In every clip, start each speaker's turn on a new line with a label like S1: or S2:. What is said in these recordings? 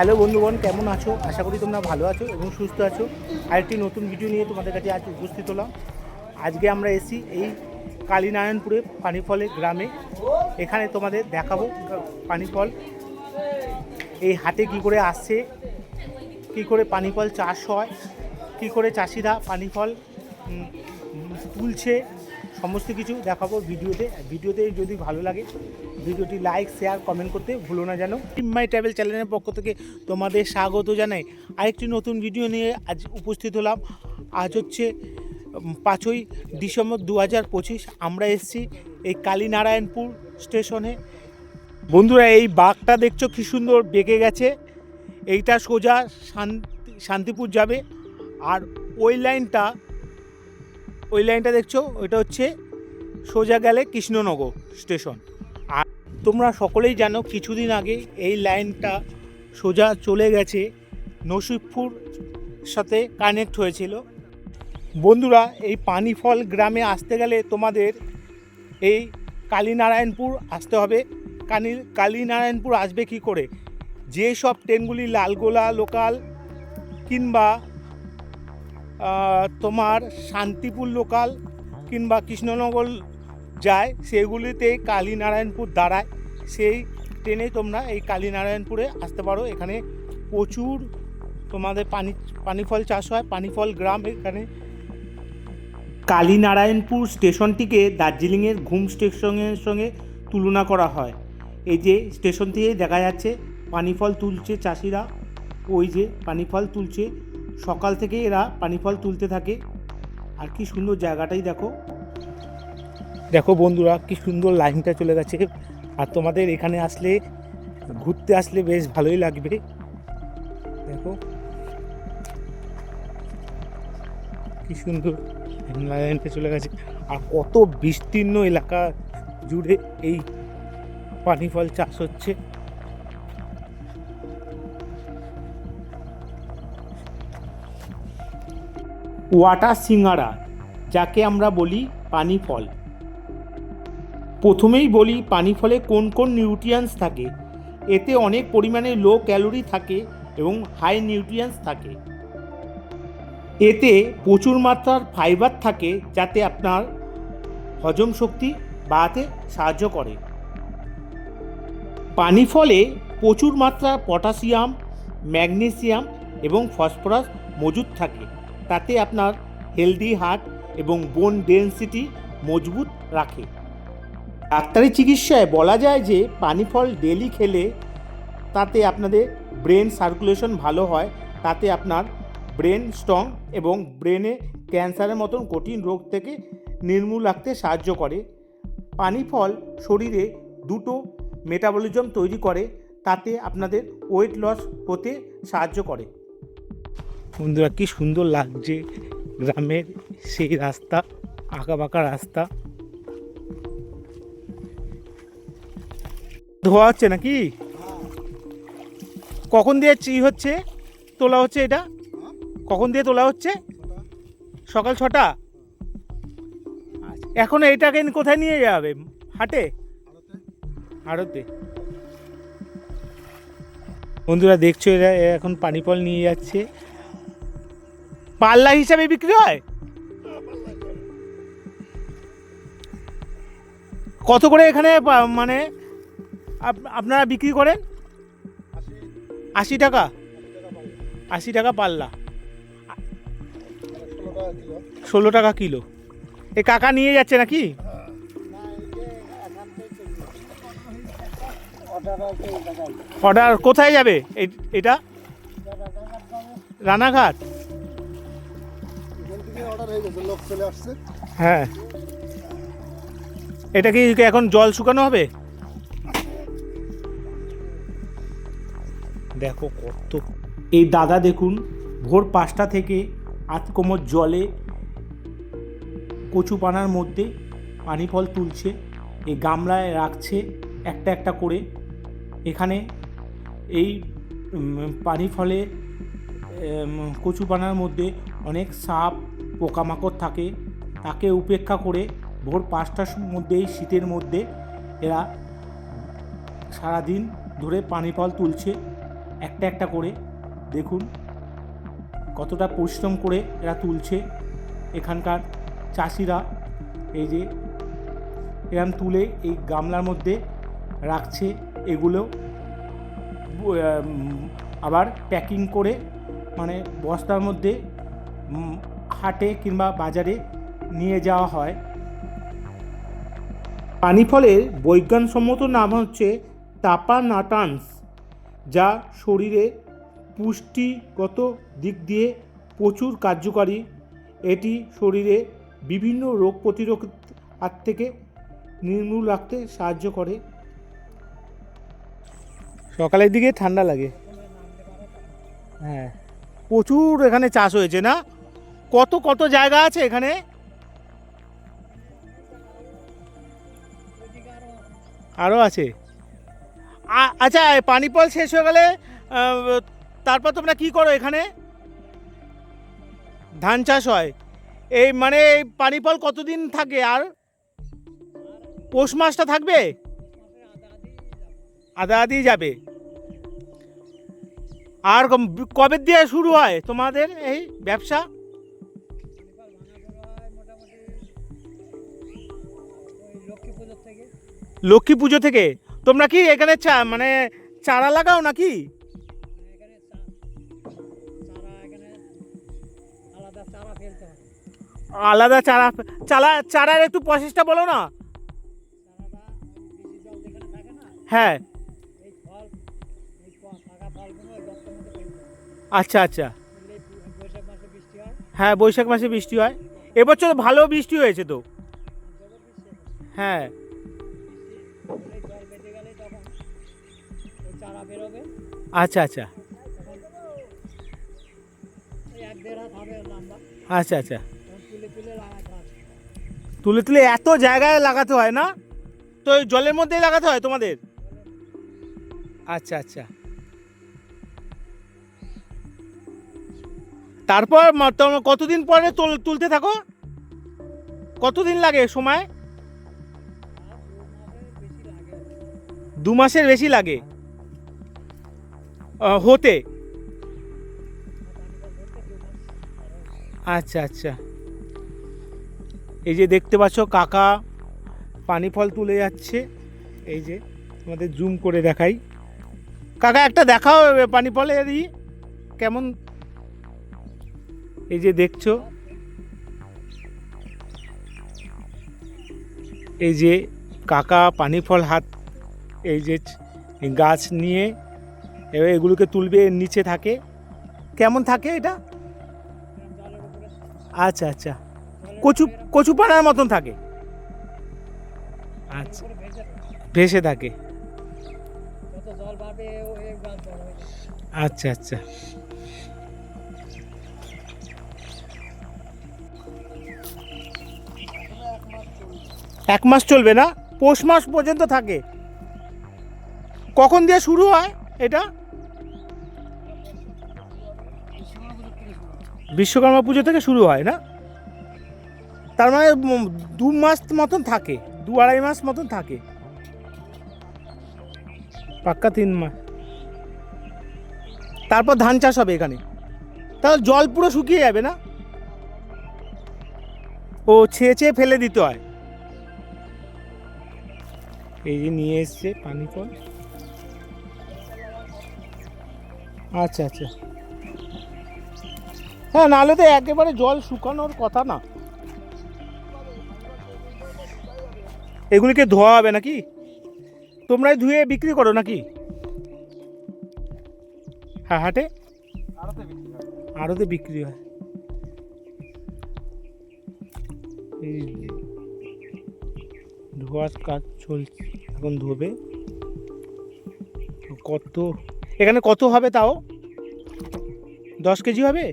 S1: Hello বন্ধুগণ, কেমন আছো? আশা করি তোমরা ভালো আছো এবং সুস্থ আছো। আরেকটি নতুন ভিডিও নিয়ে তোমাদের কাছে আজ উপস্থিত হলাম। আজকে আমরা এসি এই কালীনারায়ণপুরে পানিফলে গ্রামে। এখানে তোমাদের দেখাবো পানিফল। এই হাটে কি করে আসছে, কি করে পানিফল চাষ হয়, কি করে চাষিরা পানিফল তুলছে সমস্ত কিছু দেখাবো ভিডিওতে। ভিডিওতে যদি ভালো লাগে, ভিডিওটি লাইক শেয়ার কমেন্ট করতে ভুলো না যেন। মাই ট্রাভেল চ্যানেলের পক্ষ থেকে তোমাদের স্বাগত জানাই। আরেকটি নতুন ভিডিও নিয়ে আজ উপস্থিত হলাম। আজ হচ্ছে পাঁচই ডিসেম্বর দু হাজার পঁচিশ। আমরা এসেছি এই কালীনারায়ণপুর স্টেশনে। বন্ধুরা, এই বাঘটা দেখছ কি সুন্দর বেঁকে গেছে। এইটা সোজা শান্তি শান্তিপুর যাবে। আর ওই লাইনটা ওই লাইনটা দেখছ? ওইটা হচ্ছে সোজা গেলে কৃষ্ণনগর স্টেশন। আর তোমরা সকলেই জানো, কিছুদিন আগে এই লাইনটা সোজা চলে গেছে নসিবপুর সাথে কানেক্ট হয়েছিল। বন্ধুরা, এই পানিফল গ্রামে আসতে গেলে তোমাদের এই কালীনারায়ণপুর আসতে হবে। কালী কালীনারায়ণপুর আসবে কি করে? যে সব ট্রেনগুলি লালগোলা লোকাল কিংবা তোমার শান্তিপুর লোকাল কিংবা কৃষ্ণনগর যায়, সেগুলিতে কালীনারায়ণপুর দাঁড়ায়। সেই ট্রেনে তোমরা এই কালীনারায়ণপুরে আসতে পারো। এখানে প্রচুর তোমাদের পানি, পানিফল চাষ হয়, পানিফল গ্রাম এখানে। কালীনারায়ণপুর স্টেশনটিকে দার্জিলিংয়ের ঘুম স্টেশনের সঙ্গে তুলনা করা হয়। এই যে স্টেশন থেকেই দেখা যাচ্ছে, পানিফল তুলছে চাষিরা, ওই যে পানিফল তুলছে সকাল থেকে এরা পানিফল তুলতে থাকে। আর কি সুন্দর জায়গাটাই দেখো। দেখো বন্ধুরা, কি সুন্দর লাইনটা চলে গেছে। আর তোমাদের এখানে আসলে, ঘুরতে আসলে বেশ ভালোই লাগবে। দেখো। কি সুন্দর লাইনটা চলে গেছে। আর কত বিস্তীর্ণ এলাকা জুড়ে এই পানি ফল চাষ হচ্ছে। ওয়াটার সিঙ্গারা যাকে আমরা বলি পানি ফল। প্রথমেই বলি পানি ফলে কোন কোন নিউট্রিয়েন্টস থাকে। এতে অনেক পরিমাণে লো ক্যালোরি থাকে এবং হাই নিউট্রিয়েন্টস থাকে। এতে প্রচুর মাত্রার ফাইবার থাকে, যাতে আপনার হজম শক্তি বাড়াতে সাহায্য করে। পানি ফলে প্রচুর মাত্রা পটাশিয়াম ম্যাগনেসিয়াম এবং ফসফরাস মজুদ থাকে। তাতে আপনার হেলদি হার্ট এবং বোন ডেন্সিটি মজবুত রাখে। ডাক্তারি চিকিৎসায় বলা যায় যে পানি ফল ডেলি খেলে তাতে আপনাদের ব্রেন সার্কুলেশন ভালো হয়, তাতে আপনার ব্রেন স্ট্রং এবং ব্রেনে ক্যান্সারের মতন কঠিন রোগ থেকে নির্মূল রাখতে সাহায্য করে। পানি ফল শরীরে দুটো মেটাবলিজম তৈরি করে, তাতে আপনাদের ওয়েট লস হতে সাহায্য করে। বন্ধুরা, কি সুন্দর লাগছে গ্রামের সেই রাস্তা আঁকা বাঁকা রাস্তা। ধোয়া হচ্ছে নাকি? কখন দিয়ে চি হচ্ছে? তোলা হচ্ছে এটা? কখন দিয়ে তোলা হচ্ছে? সকাল ছটা? এখন এইটাকে কোথায় নিয়ে যাবে? হাটে? আড়তে বন্ধুরা, দেখছ এরা এখন পানিপল নিয়ে যাচ্ছে। পাল্লা হিসাবে বিক্রি হয়? কত করে এখানে মানে আপ- আপনারা বিক্রি করেন? আশি টাকা। আশি টাকা পাল্লা। ষোলো টাকা কিলো। এ কাকা নিয়ে যাচ্ছে নাকি? অর্ডার কোথায় যাবে? এটা? রানাঘাট।
S2: হ্যাঁ
S1: এটা কি এখন জল শুকানো হবে? দেখো কত এই দাদা দেখুন, ভোর পাঁচটা থেকে আধ কোমর জলে কচু পানার মধ্যে পানি ফল তুলছে, এই গামলায় রাখছে একটা একটা করে। এখানে এই পানি ফলে কচু পানার মধ্যে অনেক সাপ পোকামাকড় থাকে, তাকে উপেক্ষা করে ভোর পাঁচটার মধ্যেই, শীতের মধ্যে এরা সারাদিন ধরে পানি ফল তুলছে একটা একটা করে। দেখুন কতটা পরিশ্রম করে এরা তুলছে। এখানকার চাষিরা এই যে এরম তুলে এই গামলার মধ্যে রাখছে, এগুলো আবার প্যাকিং করে মানে বস্তার মধ্যে হাটে কিংবা বাজারে নিয়ে যাওয়া হয়। পানি ফলের বৈজ্ঞানসম্মত নাম হচ্ছে তাপানাটান্স, যা শরীরে পুষ্টিগত দিক দিয়ে প্রচুর কার্যকারী। এটি শরীরে বিভিন্ন রোগ প্রতিরোধ হাত থেকে নির্মূল রাখতে সাহায্য করে। সকালের দিকে ঠান্ডা লাগে। হ্যাঁ প্রচুর এখানে চাষ হয়েছে না? কত কত জায়গা আছে এখানে? আরও আছে। আচ্ছা এই পানি ফল শেষ হয়ে গেলে তারপর তোমরা কি করো এখানে? ধান চাষ হয়। এই মানে এই পানি ফল কতদিন থাকে আর? পৌষ মাসটা থাকবে? আদা আদি যাবে। আর কবে দিয়ে শুরু হয় তোমাদের এই ব্যবসা? লক্ষ্মী পুজো থেকে। তোমরা কি এখানে চা মানে চারা লাগাও নাকি? আলাদা চারা চারা চারার একটু প্রসেসটা বলো না। হ্যাঁ। আচ্ছা আচ্ছা। হ্যাঁ বৈশাখ মাসে বৃষ্টি হয়। এবছর ভালো বৃষ্টি হয়েছে তো। হ্যাঁ। আচ্ছা আচ্ছা। আচ্ছা আচ্ছা।
S3: তুলে তুলে
S1: এত জায়গায় লাগাতে হয় না? তো ওই জলের মধ্যেই লাগাতে হয় তোমাদের? আচ্ছা আচ্ছা। তারপর কতদিন পরে তুল- তুলতে থাকো? কতদিন লাগে সময়? দু মাসের বেশি লাগে। হতে। আচ্ছা আচ্ছা। এই যে দেখতে পাচ্ছ কাকা পানি ফল তুলে যাচ্ছে। এই যে তোমাদের জুম করে দেখাই। কাকা, একটা দেখাও পানি ফলে এরই কেমন? এই যে দেখছ। এই যে কাকা পানি ফল হাত এই যে গাছ নিয়ে এবার এগুলোকে তুলবে এর নিচে থাকে। কেমন থাকে এটা? আচ্ছা আচ্ছা। কচু কচু পানার মতন থাকে। আচ্ছা।
S3: ভেসে থাকে।
S1: আচ্ছা আচ্ছা। এক মাস চলবে না? পৌষ মাস পর্যন্ত থাকে। কখন দিয়ে শুরু হয় এটা? বিশ্বকর্মা পুজো থেকে শুরু হয় না? তার মানে দু মাস মতন থাকে, দু আড়াই মাস মতন থাকে। পাক্কা তিন মাস। তারপর ধান চাষ হবে এখানে। তাহলে জল পুরো শুকিয়ে যাবে না? ও ছেয়ে ফেলে দিতে হয়। এই যে নিয়ে এসছে পানি ফল আচ্ছা আচ্ছা। হ্যাঁ নাহলে তো একেবারে জল শুকানোর কথা না। এগুলিকে ধোয়া হবে নাকি? তোমরাই ধুয়ে বিক্রি করো নাকি? হ্যাঁ হাটে? আড়তে বিক্রি হয়। ধোয়ার কাজ চলছে। এখন ধোবে। কত এখানে কত হবে তাও? দশ কেজি হবে?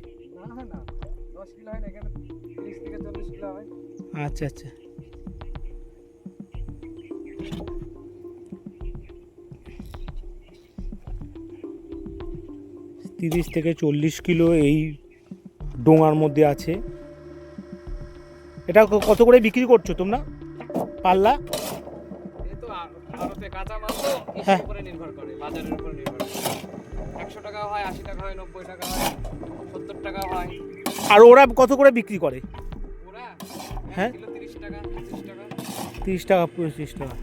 S1: আচ্ছা আচ্ছা। তিরিশ থেকে চল্লিশ কিলো এই ডোঙার মধ্যে আছে। এটা কত করে বিক্রি করছ তোমরা? পাল্লা? হ্যাঁ। আর ওরা কত করে বিক্রি করে? হ্যাঁ?
S3: তিরিশ টাকা পঁচিশ টাকা।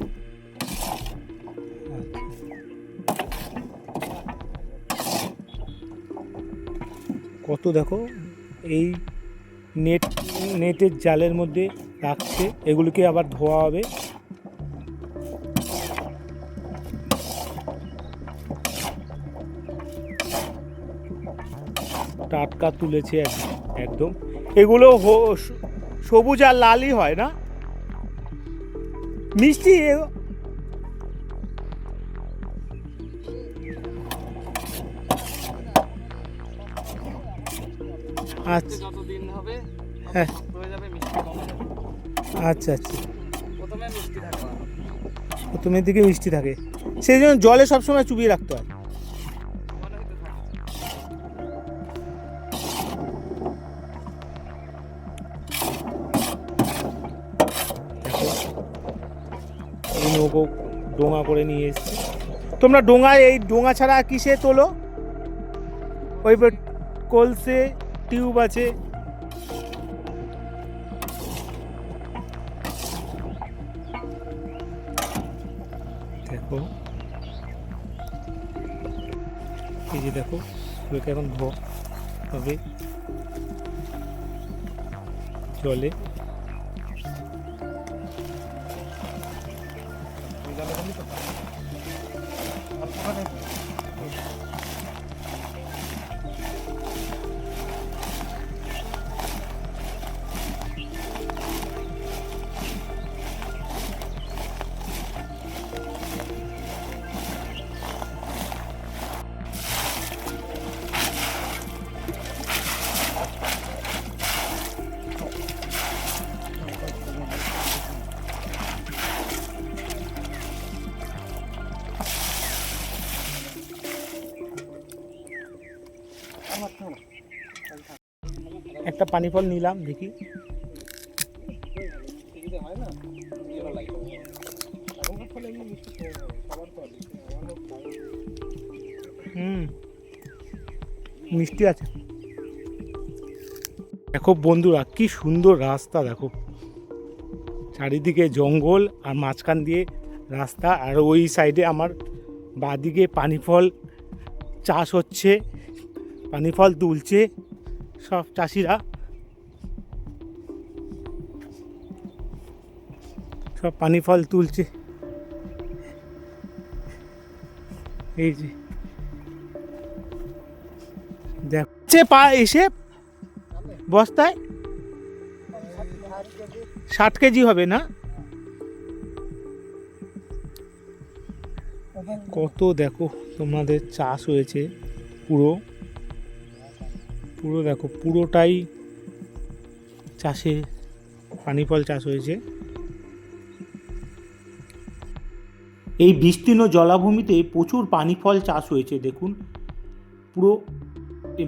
S1: কত দেখো এই নেট নেটের জালের মধ্যে রাখছে এগুলিকে আবার ধোয়া হবে। টাটকা তুলেছে এক- একদম। এগুলো সবুজ আর লালই হয় না। মিষ্টি আচ্ছা। হ্যাঁ। আচ্ছা আচ্ছা। প্রথমের দিকে মিষ্টি থাকে। সেই জন্য জলে সবসময় চুবিয়ে রাখতে হয়। নৌকো ডোঙা করে নিয়ে এসছে। তোমরা ডোঙা, এই ডোঙা ছাড়া কিসে তোলো? ওই কলসে টিউব আছে। দেখো। এই যে দেখো এখন হবে। জলে। একটা তো ফল নিলাম, দেখি। হুম, মিষ্টি আছে। দেখো বন্ধুরা, কি সুন্দর রাস্তা, দেখো। চারিদিকে জঙ্গল আর মাঝখান দিয়ে রাস্তা, আর ওই সাইডে আমার বাদিকে পানি ফল চাষ হচ্ছে পানি ফল তুলছে সব চাষিরা। সব পানি ফল তুলছে। এই যে। দেখছে পা এসে বস্তায় ষাট কেজি হবে না? কত দেখো, তোমাদের চাষ হয়েছে পুরো। পুরো দেখো, পুরোটাই চাষে পানি ফল চাষ হয়েছে। এই বিস্তীর্ণ জলাভূমিতে প্রচুর পানি ফল চাষ হয়েছে, দেখুন। পুরো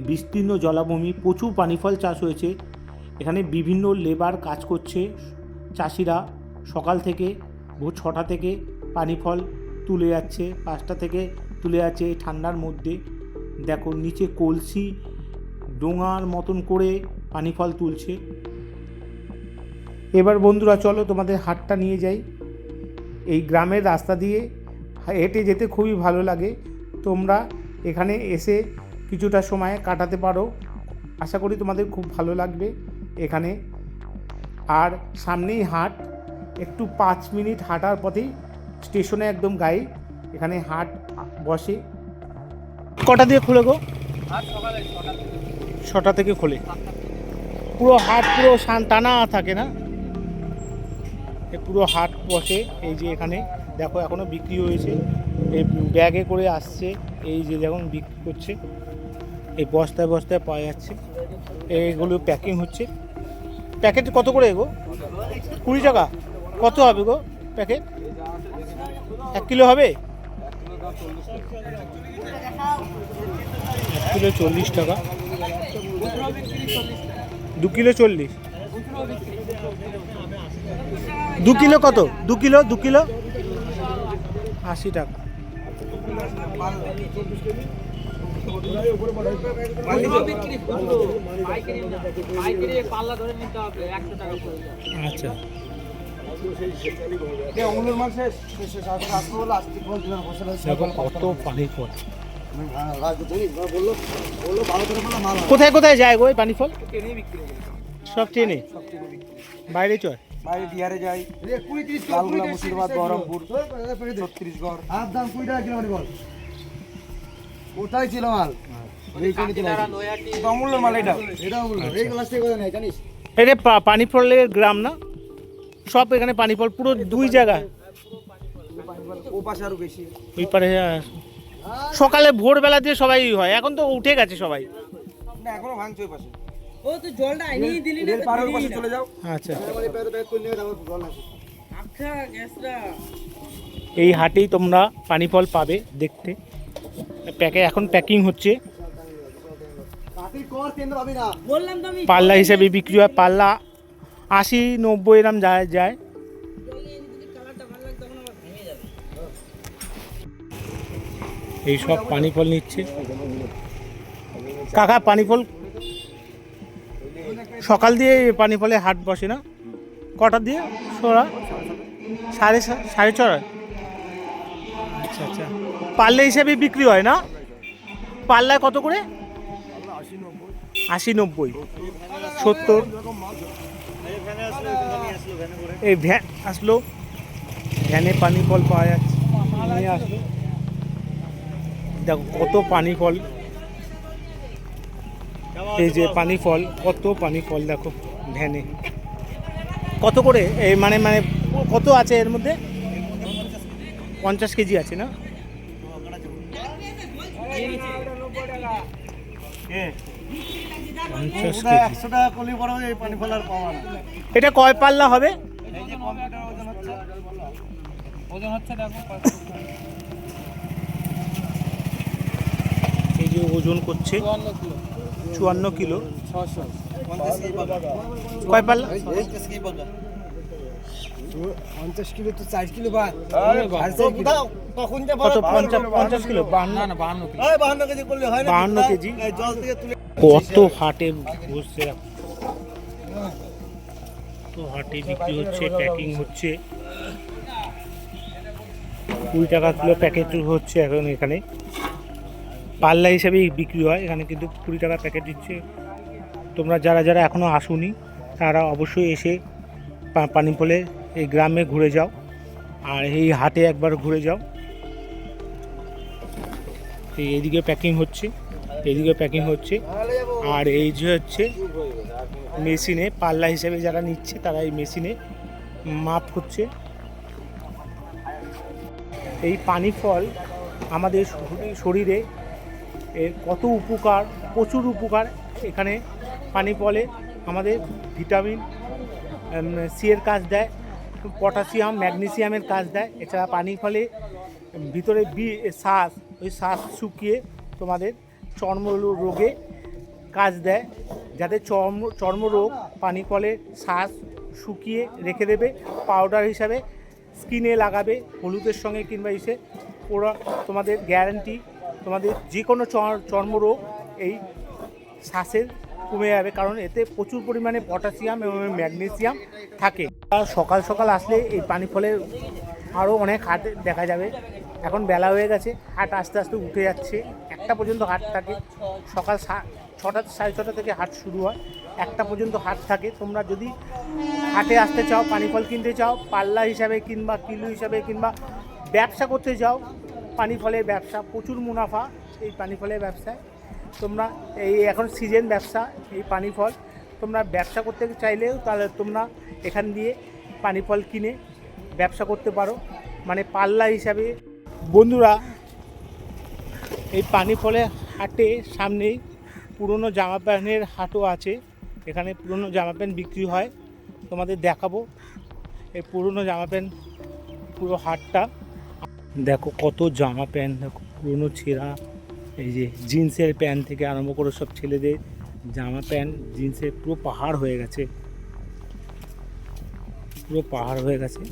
S1: বিস্তীর্ণ জলাভূমি প্রচুর পানি ফল চাষ হয়েছে। এখানে বিভিন্ন লেবার কাজ করছে। চাষিরা সকাল থেকে ভোর ছটা থেকে পানি ফল তুলে যাচ্ছে, পাঁচটা থেকে তুলে যাচ্ছে এই ঠান্ডার মধ্যে। দেখো, নিচে কলসি, ডোঙার মতন করে পানি ফল তুলছে। এবার বন্ধুরা, চলো তোমাদের হাটটা নিয়ে যাই। এই গ্রামের রাস্তা দিয়ে হেঁটে যেতে খুবই ভালো লাগে। তোমরা এখানে এসে কিছুটা সময় কাটাতে পারো। আশা করি তোমাদের খুব ভালো লাগবে এখানে। আর সামনেই হাট। একটু পাঁচ মিনিট হাঁটার পথেই স্টেশনে একদম গায়ে এখানে হাট বসে। কটা দিয়ে খুলে গো?
S3: ছটা থেকে
S1: খোলে। পুরো হাট পুরো টানা থাকে না? পুরো হাট বসে, এই যে এখানে দেখো এখনও বিক্রি হয়েছে। এই ব্যাগে করে আসছে, এই যে যখন বিক্রি করছে। এই বস্তায় বস্তায় পাওয়া যাচ্ছে। এইগুলো প্যাকিং হচ্ছে। প্যাকেট কত করে গো? কুড়ি টাকা। কত হবে গো প্যাকেট এক কিলো হবে? এক কিলো চল্লিশ টাকা। দু কিলো চল্লিশ। দু কিলো কত? দু কিলো দু কিলো? আশি টাকা। আচ্ছা। কোথায় কোথায় যায় গো পানি ফল? সব ট্রেনে বাইরে চয়
S3: বাইরে বিহারে যাই। লালগোলা, মুর্শিদাবাদ, বহরমপুর,
S2: ছত্রিশগড় হাফ দাম কুড়ি টাকা কিলো বল। ওটাই ছিল মাল।
S3: এটা এটা।
S1: পানি ফলের গ্রাম না? সব এখানে পানি ফল পুরো দুই জায়গা
S3: ও পাশে আরও বেশি।
S1: ওই পারে সকালে ভোরবেলা দিয়ে সবাই হয় এখন তো উঠে গেছে সবাই।
S3: না এখনও ভাঙছে ওই পাশে।
S4: ও তুই জলটা আইনিয়ে দিলি না
S3: পাশে চলে যাও।
S1: আচ্ছা।
S2: মানে প্যারে প্যাক করে নিয়ে যাব জল আছে
S4: আচ্ছা গ্যাসটা
S1: এই হাটেই তোমরা পানি ফল পাবে দেখতে। প্যাকে এখন প্যাকিং হচ্ছে।
S2: কাটি কর কেন্দ্র পাবি না।
S4: বললাম তো আমি
S1: পাল্লা হিসেবে বিক্রি হয়। পাল্লা আশি নব্বই এরম যায় যায়। এই সব পানি ফল নিচ্ছে। কাকা পানি ফল সকাল দিয়ে পানি ফলে হাট বসে না? কটা দিয়ে সোরা সাড়ে সাড়ে ছড়া আচ্ছা আচ্ছা। পাল্লা হিসেবে বিক্রি হয় না? পাল্লায় কত করে? আশি নব্বই। সত্তর। এই ভ্যান আসলো। ভ্যানে পানি ফল পাওয়া যাচ্ছে। নিয়ে আসলো। দেখো কত পানি ফল। এই যে পানি ফল কত পানি ফল দেখো ভ্যানে কত করে? এই মানে মানে কত আছে এর মধ্যে? পঞ্চাশ কেজি আছে না? পঞ্চাশ
S2: একশো টাকা কলি বড় এই পানি ফলার পাওয়া না।
S1: এটা কয় পাল্লা হবে?
S4: ওজন
S1: এই যে ওজন করছে। চুয়ান্ন কিলো। কয় পাল্লা?
S2: পঞ্চাশ কিলো তো চার কিলো বা তখন
S1: কত? পঞ্চাশ পঞ্চাশ কিলো?
S4: বাহান্ন।
S2: কেজি।
S1: বাহান্ন কেজি
S2: জল থেকে তুলে
S1: কত হাটে বসছে। কত হাটে বিক্রি হচ্ছে প্যাকিং হচ্ছে। কুড়ি টাকা কিলো প্যাকেট হচ্ছে এখন এখানে। পাল্লা হিসেবেই বিক্রি হয়। এখানে কিন্তু কুড়ি টাকা প্যাকেট দিচ্ছে। তোমরা যারা যারা এখনও আসুনি, তারা অবশ্যই এসে পা- পানি ফলে এই গ্রামে ঘুরে যাও। আর এই হাটে একবার ঘুরে যাও। এই এদিকে প্যাকিং হচ্ছে। এদিকে প্যাকিং হচ্ছে। আর এই যে হচ্ছে মেশিনে পাল্লা হিসেবে যারা নিচ্ছে, তারা এই মেশিনে মাপ হচ্ছে। এই পানি ফল আমাদের শরীরে এর কত উপকার, প্রচুর উপকার এখানে পানি ফলে আমাদের ভিটামিন সি এর কাজ দেয়, পটাশিয়াম, ম্যাগনেসিয়ামের কাজ দেয়। এছাড়া পানি ফলে ভিতরে বি শ্বাস, ওই শ্বাস শুকিয়ে তোমাদের চর্ম রোগে কাজ দেয়, যাতে চর্ম, চর্মরোগ, পানি ফলে শ্বাস শুকিয়ে রেখে দেবে। পাউডার হিসাবে স্কিনে লাগাবে, হলুদের সঙ্গে কিংবা এসে ওরা তোমাদের গ্যারান্টি তোমাদের যে কোনো চর- চর্মরোগ এই শ্বাসের কমে যাবে, কারণ এতে প্রচুর পরিমাণে পটাশিয়াম এবং ম্যাগনেসিয়াম থাকে। সকাল সকাল আসলে এই পানি ফলে আরও অনেক হাট দেখা যাবে। এখন বেলা হয়ে গেছে হাট আস্তে আস্তে উঠে যাচ্ছে। একটা পর্যন্ত হাট থাকে। সকাল ছটা সাড়ে ছটা থেকে হাট শুরু হয়। একটা পর্যন্ত হাট থাকে। তোমরা যদি হাটে আসতে চাও, পানি ফল কিনতে চাও, পাল্লা হিসাবে কিংবা কিলো হিসাবে কিংবা ব্যবসা করতে যাও পানি ফলের ব্যবসা, প্রচুর মুনাফা এই পানি ফলের ব্যবসায়। তোমরা এই এখন সিজন ব্যবসা, এই পানি ফল তোমরা ব্যবসা করতে চাইলেও তাহলে তোমরা এখান দিয়ে পানি ফল কিনে ব্যবসা করতে পারো। মানে পাল্লা হিসাবে। বন্ধুরা, এই পানি ফলে হাটে সামনেই পুরনো জামা প্যান্টের হাটও আছে। এখানে পুরনো জামা প্যান্ট বিক্রি হয়। তোমাদের দেখাবো এই পুরনো জামা প্যান্ট পুরো হাটটা। দেখো কত জামা প্যান্ট, দেখো পুরনো ছেঁড়া, এই যে জিন্সের প্যান্ট থেকে আরম্ভ করে সব ছেলেদের জামা প্যান্ট, জিন্সের পুরো পাহাড় হয়ে গেছে। পুরো পাহাড় হয়ে গেছে।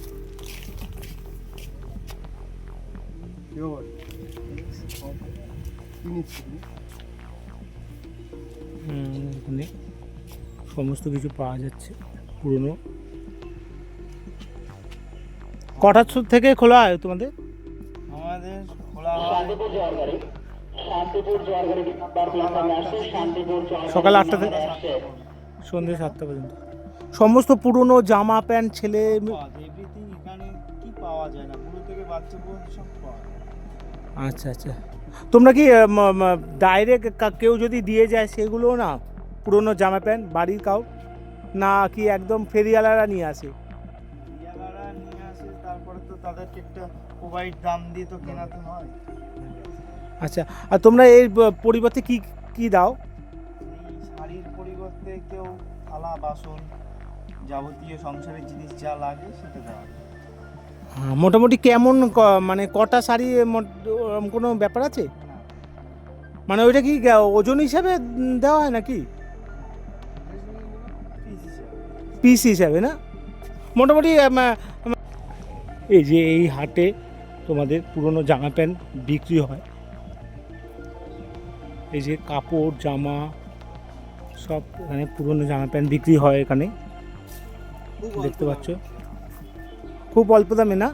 S1: এখানে সমস্ত কিছু পাওয়া যাচ্ছে, পুরনো। কটার থেকে খোলা হয় তোমাদের? সকাল আটটা থেকে সন্ধ্যে সাতটা পর্যন্ত। সমস্ত পুরনো জামা প্যান্ট ছেলে মে-
S2: এভরিথিং এখানে কি পাওয়া যায় না? পুরো থেকে বাচ্চা পর্যন্ত সব পাওয়া যায়।
S1: আচ্ছা আচ্ছা। তোমরা কি ডাইরেক্ট কেউ যদি দিয়ে যায় সেগুলো না? পুরনো জামা প্যান্ট বাড়ির কাউ না কি একদম ফেরিওয়ালারা নিয়ে আসে?
S2: তাদেরকে একটা প্রোভাইড দাম দিয়ে তো কেনাতে হয়।
S1: আচ্ছা আর তোমরা এর পরিবর্তে কি কি দাও?
S2: এই শাড়ির পরিবর্তে কেউ থালা বাসন যাবতীয় সংসারের জিনিস যা লাগে সেটা দেওয়া হয়।
S1: মোটামুটি কেমন মানে কটা শাড়ি কোনো ব্যাপার আছে? মানে ওইটা কি ওজন হিসাবে দেওয়া হয় নাকি?
S2: পিস হিসাবে।
S1: না? মোটামুটি এই যে এই হাটে তোমাদের পুরনো জামা প্যান্ট বিক্রি হয়। এই যে কাপড় জামা সব এখানে পুরনো জামা প্যান্ট বিক্রি হয় এখানে। দেখতে পাচ্ছ? খুব অল্প দামে না।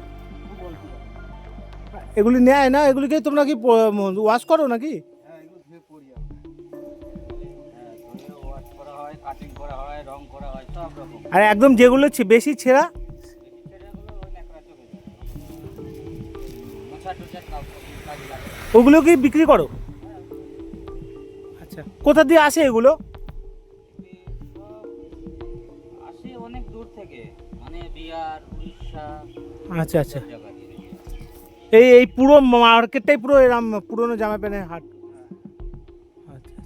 S1: এগুলি নেয় না? এগুলিকে তোমরা কি ওয়াশ করো নাকি?
S2: হ্যাঁ
S4: হয়
S1: আর একদম যেগুলো বেশি ছেঁড়া ওগুলো কি বিক্রি করো। আচ্ছা। কোথা দিয়ে আসে এগুলো?
S4: আসে অনেক দূর থেকে মানে বিহার উড়িষ্যা
S1: আচ্ছা আচ্ছা। এই এই পুরো মার্কেটটাই পুরো এরম পুরনো জামা প্যান্টের হাট। আচ্ছা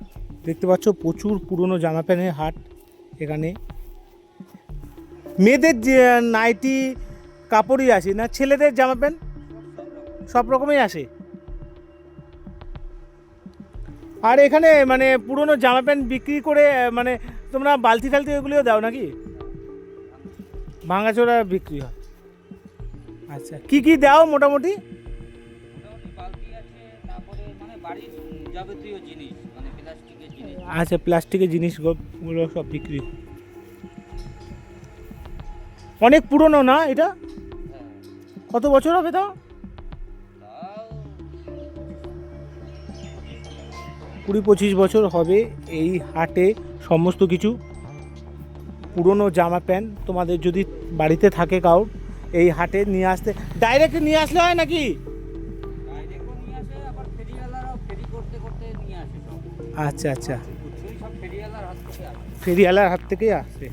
S1: আচ্ছা। দেখতে পাচ্ছ প্রচুর পুরনো জামা প্যান্টের হাট এখানে। মেয়েদের যে নাইটি কাপড়ই আছে না ছেলেদের জামা প্যান্ট? সব রকমই আসে। আর এখানে মানে পুরনো জামা প্যান্ট বিক্রি করে মানে তোমরা বালতি টালতি এগুলিও দাও নাকি? ভাঙাচোরা বিক্রি হয়। আচ্ছা কি কি দাও মোটামুটি?
S4: মানে মানে প্লাস্টিকের জিনিস।
S1: আচ্ছা প্লাস্টিকের জিনিসগুলো সব বিক্রি। অনেক পুরনো না এটা?
S4: হ্যাঁ।
S1: কত বছর হবে তাও? কুড়ি পঁচিশ বছর হবে এই হাটে সমস্ত কিছু। পুরনো জামা প্যান্ট তোমাদের যদি বাড়িতে থাকে কাউ এই হাটে নিয়ে আসতে ডাইরেক্ট নিয়ে আসলে হয় নাকি? আচ্ছা আচ্ছা।
S4: ফেরিওয়ালার হাত
S1: থেকেই আসে।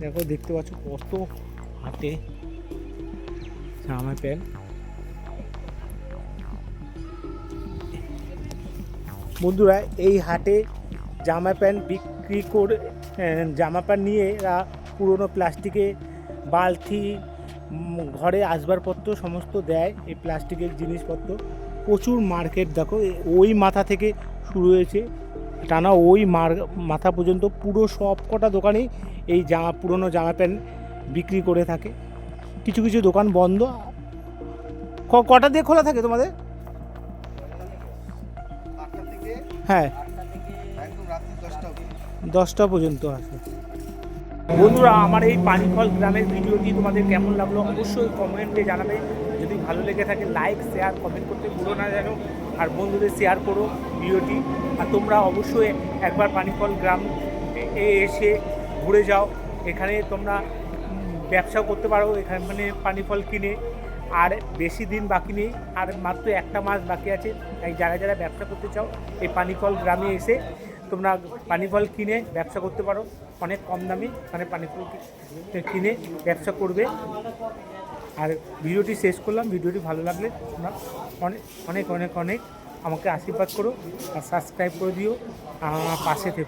S1: দেখো দেখতে পাচ্ছ কত হাটে জামা প্যান্ট। বন্ধুরা, এই হাটে জামা প্যান্ট বিক্রি করে জামা প্যান্ট নিয়ে এরা পুরনো প্লাস্টিকে বালতি ঘরে আসবাবপত্র সমস্ত দেয়। এই প্লাস্টিকের জিনিসপত্র প্রচুর মার্কেট, দেখো ওই মাথা থেকে শুরু হয়েছে। টানা ওই মার, মাথা পর্যন্ত পুরো সব কটা দোকানেই এই জামা, পুরনো জামা প্যান্ট বিক্রি করে থাকে। কিছু কিছু দোকান বন্ধ। কটা দিয়ে খোলা থাকে তোমাদের? হ্যাঁ।
S2: দশটা
S1: পর্যন্ত আছে। বন্ধুরা, আমার এই পানিফল গ্রামের ভিডিওটি তোমাদের কেমন লাগল অবশ্যই কমেন্টে জানাবে। যদি ভালো লেগে থাকে লাইক শেয়ার কমেন্ট করতে ভুলো না যেন। আর বন্ধুদের শেয়ার করো ভিডিওটি। আর তোমরা অবশ্যই একবার পানিফল গ্রাম এ- এসে ঘুরে যাও। এখানে তোমরা ব্যবসাও করতে পারো। এখানে মানে পানি ফল কিনে আর বেশি দিন বাকি নেই, আর মাত্র একটা মাস বাকি আছে। তাই যারা যারা ব্যবসা করতে চাও, এই পানিফল গ্রামে এসে তোমরা পানি ফল কিনে ব্যবসা করতে পারো। অনেক কম দামে মানে পানি ফল কিনে ব্যবসা করবে। আর ভিডিওটি শেষ করলাম। ভিডিওটি ভালো লাগলে তোমরা অনেক অনেক অনেক অনেক আমাকে আশীর্বাদ করো আর সাবস্ক্রাইব করে দিও। পাশে থেকো।